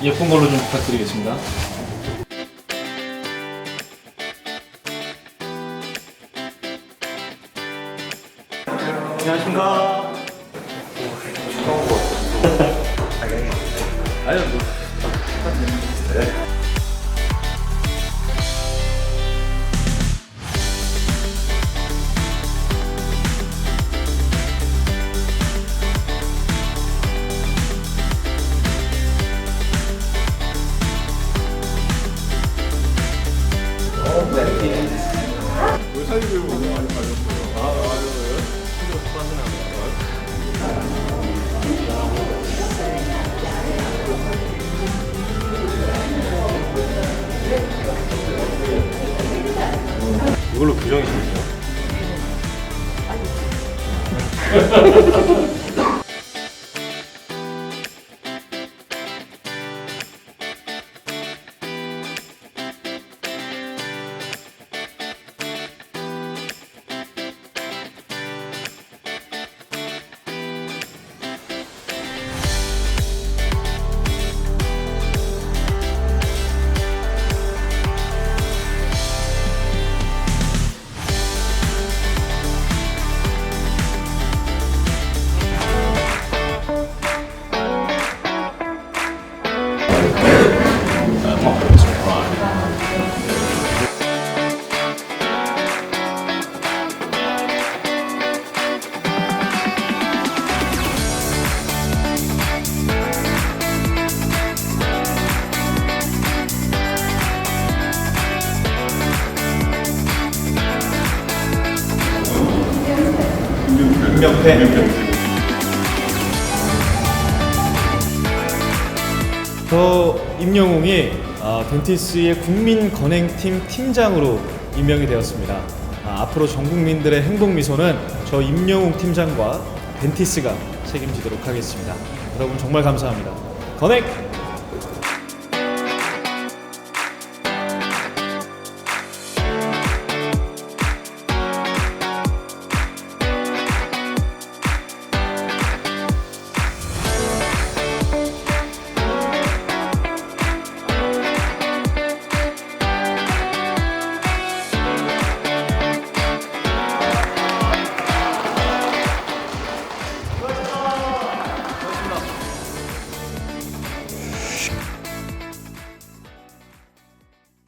예쁜 걸로 좀 부탁드리겠습니다. 안녕하십니까. 아유, 뭐. 이걸로 규정이 십니까? 저 임영웅이 어, 덴티스의 국민 건행팀 팀장으로 임명이 되었습니다. 아, 앞으로 전 국민들의 행복 미소는 저 임영웅 팀장과 덴티스가 책임지도록 하겠습니다. 여러분 정말 감사합니다. 건행